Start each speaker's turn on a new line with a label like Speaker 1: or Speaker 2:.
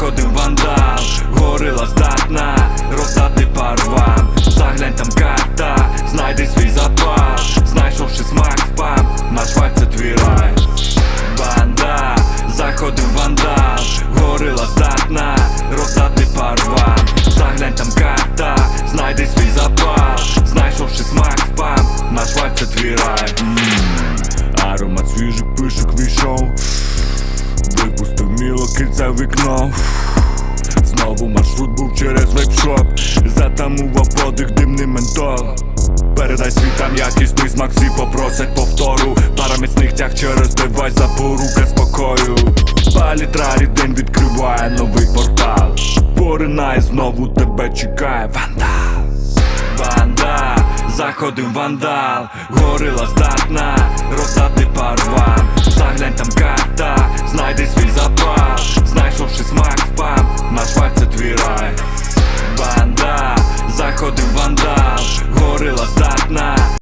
Speaker 1: вандал, горила здатна роздати парвам Заглянь там карта, знайди свій запал Знайшовши смак спам, наш вайб це твій рай. Банда, заходив вандал, горила здатна роздати парвам Заглянь там карта, знайди свій запал Знайшовши смак спам, наш вайб це твій рай. Аромат свіжих пишок війшов. Випустив міло кільце вікно Знову маршрут був через вейпшоп Затамував подих димний ментол Передай світам якісний смак, всі попросять повтору. Пара міцних тяг через девайс запорука спокою. Палітра день відкриває новий портал. Поринає знову тебе чекає вандал. Банда, заходив вандал, горила здатна роздати Вандал, горила здатна